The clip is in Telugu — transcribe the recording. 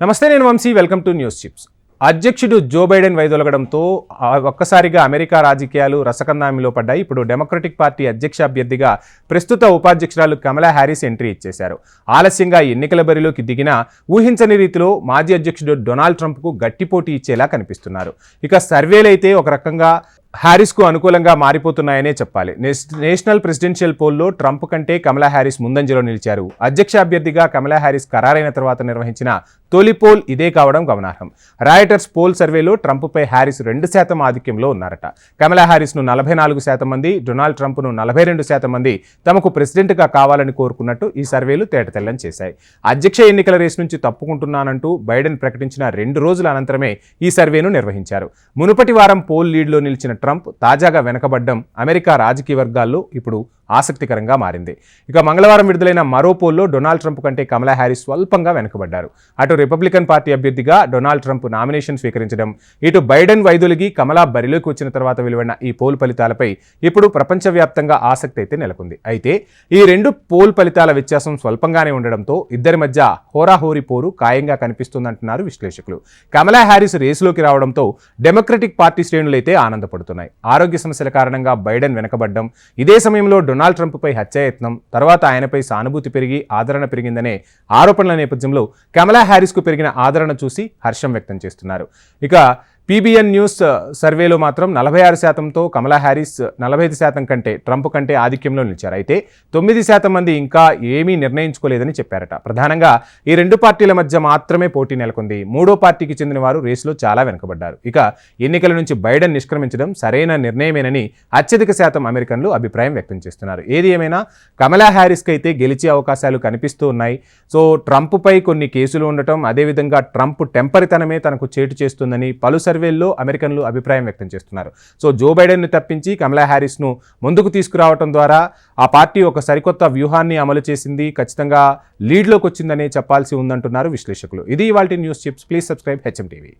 నమస్తే నేను Vamshi. Welcome to news chips. అధ్యక్షుడు జో బైడెన్ వైదొలగడంతో ఒక్కసారిగా అమెరికా రాజకీయాలు రసకందామిలో పడ్డాయి. ఇప్పుడు డెమోక్రటిక్ పార్టీ అధ్యక్ష అభ్యర్థిగా ప్రస్తుత ఉపాధ్యక్షురాలు కమలా హ్యారీస్ ఎంట్రీ ఇచ్చేశారు. ఆలస్యంగా ఎన్నికల బరిలోకి దిగిన ఊహించని రీతిలో మాజీ అధ్యక్షుడు డొనాల్డ్ ట్రంప్కు గట్టిపోటీ ఇచ్చేలా కనిపిస్తున్నారు. ఇక సర్వేలైతే ఒక రకంగా హ్యారిస్కు అనుకూలంగా మారిపోతున్నాయనే చెప్పాలి. నేషనల్ ప్రెసిడెన్షియల్ పోల్లో ట్రంప్ కంటే కమలా హ్యారిస్ ముందంజలో నిలిచారు. అధ్యక్ష అభ్యర్థిగా కమలా హ్యారిస్ ఖరారైన తర్వాత నిర్వహించిన తొలి పోల్ ఇదే కావడం గమనార్హం. రాయటర్స్ పోల్ సర్వేలో ట్రంప్పై హ్యారిస్ రెండు శాతం ఆధిక్యంలో ఉన్నారట. కమలా హ్యారిస్ను నలభై నాలుగు శాతం మంది డొనాల్డ్ ట్రంప్ను నలభై రెండు శాతం మంది తమకు ప్రెసిడెంట్గా కావాలని కోరుకున్నట్టు ఈ సర్వేలు తేటతెల్లం చేశాయి. అధ్యక్ష ఎన్నికల రేసు నుంచి తప్పుకుంటున్నానంటూ బైడెన్ ప్రకటించిన రెండు రోజుల అనంతరమే ఈ సర్వేను నిర్వహించారు. మునుపటి వారం పోల్ లీడ్లో నిలిచిన ట్రంప్ తాజాగా వెనకబడ్డం అమెరికా రాజకీయ వర్గాల్లో ఇప్పుడు ఆసక్తికరంగా మారింది. ఇక మంగళవారం విడుదలైన మరో పోల్లో డొనాల్డ్ ట్రంప్ కంటే కమలా హ్యారిస్ స్వల్పంగా వెనుకబడ్డారు. అటు రిపబ్లికన్ పార్టీ అభ్యర్థిగా డొనాల్డ్ ట్రంప్ నామినేషన్ స్వీకరించడం ఇటు బైడెన్ వైదొలిగి కమలా బరిలోకి వచ్చిన తర్వాత వెలువడిన ఈ పోల్ ఫలితాలపై ఇప్పుడు ప్రపంచవ్యాప్తంగా ఆసక్తి అయితే నెలకొంది. అయితే ఈ రెండు పోల్ ఫలితాల వ్యత్యాసం స్వల్పంగానే ఉండడంతో ఇద్దరి మధ్య హోరాహోరీ పోరు ఖాయంగా కనిపిస్తుందంటున్నారు విశ్లేషకులు. కమలా హ్యారిస్ రేసులోకి రావడంతో డెమోక్రటిక్ పార్టీ శ్రేణులైతే ఆనందపడుతున్నాయి. ఆరోగ్య సమస్యల కారణంగా బైడెన్ వెనకబడ్డం ఇదే సమయంలో డొనాల్డ్ ట్రంప్పై హత్యాయత్నం తర్వాత ఆయనపై సానుభూతి పెరిగి ఆదరణ పెరిగిందనే ఆరోపణల నేపథ్యంలో కమలా హ్యారిస్కు పెరిగిన ఆదరణ చూసి హర్షం వ్యక్తం చేస్తున్నారు. ఇక పీబీఎన్ న్యూస్ సర్వేలో మాత్రం నలభై ఆరు శాతంతో కమలా హ్యారిస్ నలభై ఐదు శాతం కంటే ట్రంప్ కంటే ఆధిక్యంలో నిలిచారు. అయితే తొమ్మిది శాతం మంది ఇంకా ఏమీ నిర్ణయించుకోలేదని చెప్పారట. ప్రధానంగా ఈ రెండు పార్టీల మధ్య మాత్రమే పోటీ నెలకొంది. మూడో పార్టీకి చెందిన వారు రేసులో చాలా వెనుకబడ్డారు. ఇక ఎన్నికల నుంచి బైడెన్ నిష్క్రమించడం సరైన నిర్ణయమేనని అత్యధిక శాతం అమెరికన్లు అభిప్రాయం వ్యక్తం చేస్తున్నారు. ఏది ఏమైనా కమలా హ్యారీస్కి అయితే గెలిచే అవకాశాలు కనిపిస్తూ ఉన్నాయి. సో ట్రంప్పై కొన్ని కేసులు ఉండటం అదేవిధంగా ట్రంప్ టెంపరితనమే తనకు చేటు చేస్తుందని పలు సర్వేల్లో అమెరికన్లు అభిప్రాయం వ్యక్తం చేస్తున్నారు. సో జో బైడెన్ను తప్పించి కమలా హ్యారిస్ను ముందుకు తీసుకురావడం ద్వారా ఆ పార్టీ ఒక సరికొత్త వ్యూహాన్ని అమలు చేసింది ఖచ్చితంగా లీడ్లోకి వచ్చిందనే చెప్పాల్సి ఉందంటున్నారు విశ్లేషకులు. ఇది ఇవాళ news chips. Please subscribe HM TV.